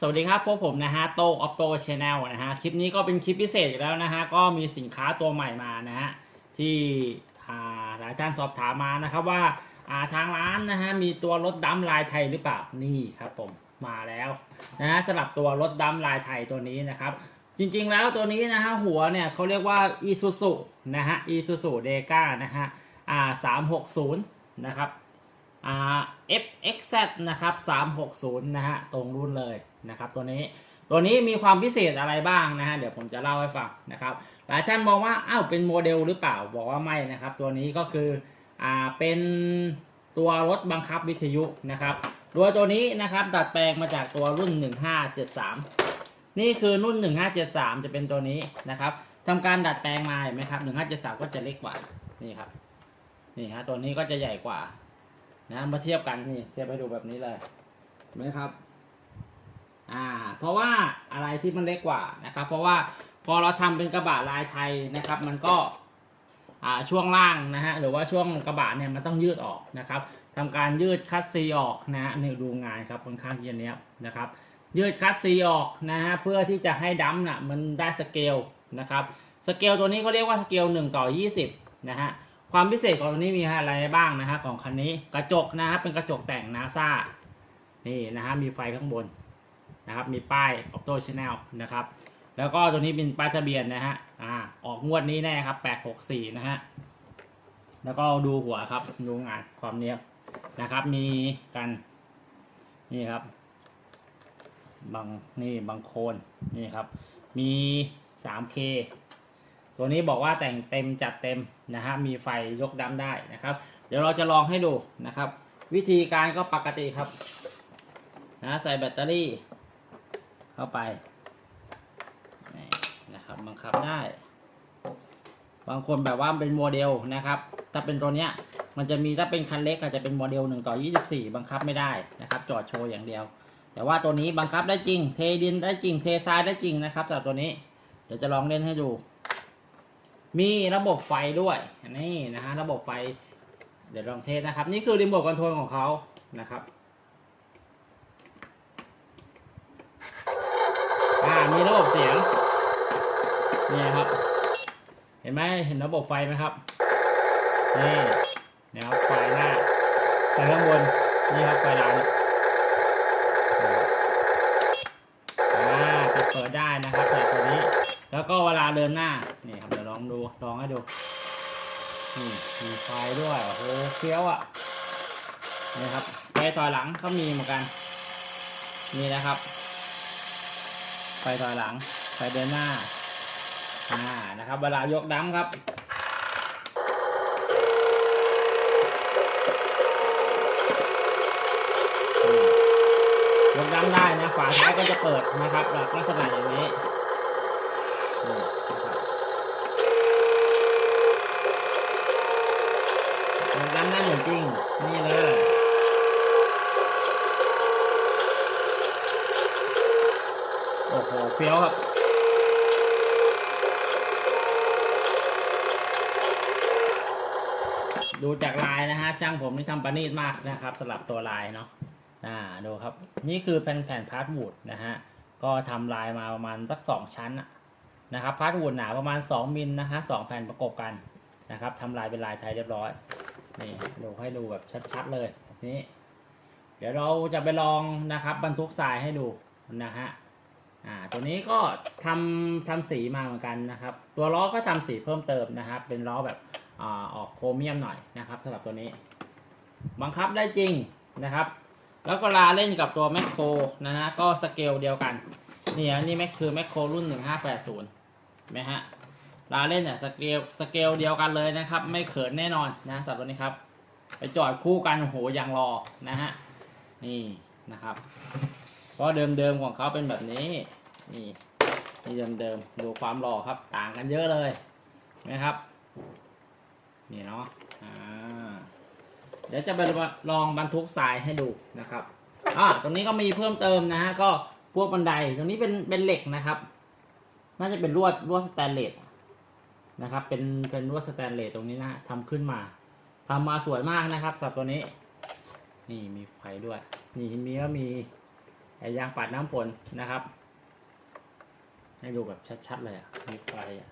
สวัสดีครับพวกผมนะฮะโตออฟโตชแนลนะฮะคลิปนี้ก็เป็นคลิปพิเศษอีกแล้วนะฮะก็มีสินค้าตัวใหม่มานะฮะที่หลายท่านสอบถามมานะครับว่าทางร้านนะฮะมีตัวรถดำลายไทยหรือเปล่านี่ครับผมมาแล้วนะฮะสำหรับตัวรถดำลายไทยตัวนี้นะครับ จริงๆแล้วตัวนี้นะฮะหัวเนี่ยเขาเรียกว่า Isuzu นะฮะ Isuzu d e g a นะฮะอ่า360นะครับ FXZ นะครับ 360 นะฮะ ตรงรุ่นเลยนะครับ ตัวนี้ ตัวนี้มีความพิเศษอะไรบ้างนะฮะ เดี๋ยวผมจะเล่าให้ฟังนะครับ หลายท่านมองว่า อ้าว เป็นโมเดลหรือเปล่า บอกว่าไม่นะครับ ตัวนี้ก็คือ อ่า เป็นตัวรถบังคับวิทยุนะครับ ตัวตัวนี้นะครับ ดัดแปลงมาจากตัวรุ่น 1573 นี่คือรุ่น 1573 จะเป็นตัวนี้นะครับทำการดัดแปลงมาเห็นไหมครับ 1573 ก็จะเล็กกว่า นี่ครับ นี่ฮะ ตัวนี้ก็จะใหญ่กว่า นะมาเทียบกันนี่เทียบให้ดูแบบนี้เลยเห็นไหมครับ อ่า เพราะว่าอะไรที่มันเล็กกว่านะครับ เพราะว่าพอเราทำเป็นกระบะลายไทยนะครับ มันก็อ่าช่วงล่างนะฮะหรือว่าช่วงกระบะเนี่ยมันต้องยืดออกนะครับทำการยืดคัดซีออกนะฮะนี่ดูงานครับค่อนข้างที่จะเนี้ยนะครับ ยืดคัดซีออกนะฮะเพื่อที่จะให้ดัมน่ะมันได้สเกลนะครับสเกลตัวนี้เขาเรียกว่าสเกล1ต่อ20นะฮะ ความพิเศษของตัวนี้มีอะไรบ้างนะฮะของคันนี้กระจกนะฮะเป็นกระจกแต่งนาซานี่นะฮะมีไฟข้างบนนะครับ มีป้าย Auto Channel นะครับ แล้วก็ตัวนี้เป็นป้ายทะเบียนนะฮะอ่าออกงวดนี้แน่ครับ864นะฮะแล้วก็ดูหัวครับดูงานความเนี้ยบนะครับ มีกันนี่ครับบางนี่บางโคนนี่ครับ มี 3K ตัวนี้บอกว่าแต่งเต็มจัดเต็มนะฮะมีไฟยกดั้มได้นะครับ เดี๋ยวเราจะลองให้ดูนะครับ วิธีการก็ปกติครับนะใส่แบตเตอรี่ เข้าไปนี่นะครับบังคับได้ บางคนแบบว่าเป็นโมเดลนะครับ ถ้าเป็นตัวเนี้ยมันจะมีถ้าเป็นคันเล็กอาจจะเป็นโมเดล1ต่อ24 บังคับไม่ได้นะครับ จอดโชว์อย่างเดียว แต่ว่าตัวนี้บังคับได้จริง เทดินได้จริง เททรายได้จริงนะครับสำหรับตัวนี้ เดี๋ยวจะลองเล่นให้ดู มีระบบไฟด้วยนี่นะฮะระบบไฟ เดี๋ยวลองเทสนะครับ นี่คือรีโมทคอนโทรลของเขานะครับอ่ามีระบบเสียงนี่ครับ เห็นไหมเห็นระบบไฟไหมครับนี่นะครับไฟหน้าไฟข้างบนนี่ครับไฟหลังอ่าปิดเปิดได้นะครับแต่ตัวนี้ แล้วก็ เวลาเดินหน้า นี่ครับเดี๋ยวลองดูลองให้ดูนี่มีไฟด้วยโอ้โหเฟี้ยวอะนี่ครับไฟถอยหลังก็มีเหมือนกันนี่นะครับไฟถอยหลังไฟเดินหน้าอ่านะครับ เวลายกดั้มครับยกดั้มได้นะฝาท้ายก็จะเปิดนะครับลักษณะอย่างนี้นะครับมันกันได้เหมือน จริง นี่เลยโอ้โหเฟี้ยวครับดูจากลายนะฮะช่างผมนี่ทำประณีตมากนะครับสำหรับตัวลายเนาะอ่าดูครับ นี่คือแผ่นแผ่นพาร์ทวูดนะฮะก็ทำลายมาประมาณสักสองชั้นอะนะครับพาร์ทวูดหนาประมาณ 2มิลนะฮะสองแผ่นประกบกันนะครับทำลายเป็นลายไทยเรียบร้อย นี่ดูให้ดูแบบชัดๆเลยแบบนี้เดี๋ยวเราจะไปลองนะครับ บรรทุกทรายให้ดูนะฮะอ่าตัวนี้ก็ทำทำสีมาเหมือนกันนะครับ ตัวล้อก็ทำสีเพิ่มเติมนะครับ เป็นล้อแบบอ่าออกโครเมียมหน่อยนะครับสำหรับตัวนี้ บังคับได้จริงนะครับ แล้วก็ลาเล่นกับตัวแมคโครนะฮะก็สเกลเดียวกันนี่ฮะนี่แมคคือแมคโครรุ่น 1580ไหมฮะ ลาเล่นเนี่ยสเกลสเกลเดียวกันเลยนะครับ ไม่เขินแน่นอนนะสำหรับตัวนี้ครับ ไปจอดคู่กันโอ้โหยังรอนะฮะนี่นะครับ เพราะเดิมๆของเขาเป็นแบบนี้ นี่นี่เดิมๆดูความหล่อครับ ต่างกันเยอะเลยนะครับนี่เนาะอ่าเดี๋ยวจะไปลองบรรทุกทรายให้ดูนะครับอ่าตรงนี้ก็มีเพิ่มเติมนะฮะก็พวกบันไดตรงนี้เป็นเป็นเหล็กนะครับ น่าจะเป็นลวดลวดสแตนเลส นะครับ เป็นเป็นลวดสแตนเลสตรงนี้นะทำขึ้นมาทำมาสวยมากนะครับสำหรับตัวนี้ นี่มีไฟด้วย นี่มีว่ามีแอยางปัดน้ำฝนนะครับ ให้ดูแบบชัดๆเลยอะมีไฟอะ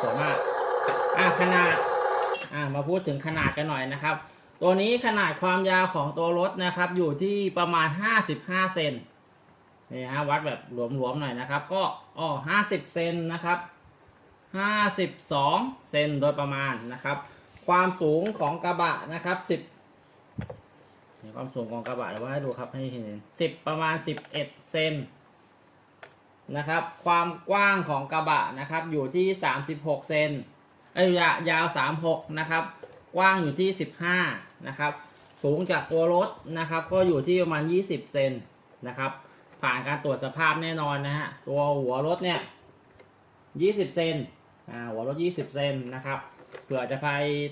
สวยมาก อะขนาด อะมาพูดถึงขนาดกันหน่อยนะครับ ตัวนี้ขนาดความยาวของตัวรถนะครับ อยู่ที่ประมาณ 55 เซน นี่ฮะวัดแบบหลวมๆหน่อยนะครับ ก็อ๋อ50เซนนะครับ52เซนโดยประมาณนะครับ ความสูงของกระบะนะครับ10นี่ความสูงของกระบะเดี๋ยวว่าให้ดูครับให้เห็น10ประมาณ11เซนนะครับ ความกว้างของกระบะนะครับ อยู่ที่36เซนเอ้ยยายาว36นะครับ กว้างอยู่ที่15นะครับ สูงจากตัวรถนะครับ ก็อยู่ที่ประมาณ20เซนนะครับ ผ่านการตรวจสภาพแน่นอนนะฮะ ตัวหัวรถเนี่ย20เซนอ่าหัวรถ20เซนนะครับ เผื่อจะไป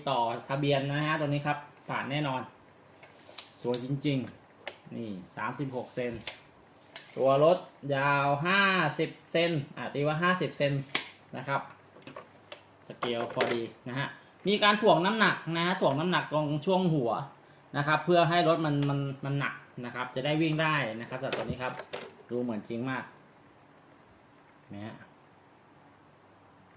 ต่อทะเบียนนะฮะตรงนี้ครับ ผ่านแน่นอน สวยจริง ๆ นี่36เซนตัวรถยาว50เซนอะตีว่า50เซนนะครับ สเกลพอดีนะฮะ มีการถ่วงน้ำหนักนะฮะถ่วงน้ำหนักตรงช่วงหัวนะครับ เพื่อให้รถมันมันมันหนัก นะครับ จะได้วิ่งได้นะครับสำหรับตัวนี้ครับ ดูเหมือนจริงมากนะฮะ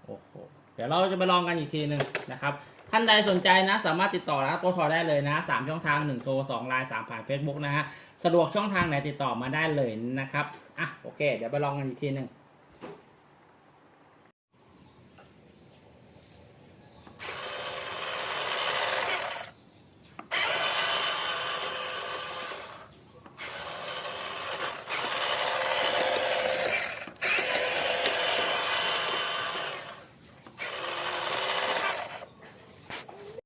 โอ้โหเดี๋ยวเราจะไปลองกันอีกทีหนึ่งนะครับ ท่านใดสนใจนะ สามารถติดต่อร้านโทรทอได้เลยนะสามช่องทางหนึ่งโทรสองไลน์สามผ่านเฟซบุ๊กนะฮะสะดวกช่องทางไหนติดต่อมาได้เลยนะครับอะโอเค เดี๋ยวไปลองกันอีกทีหนึ่ง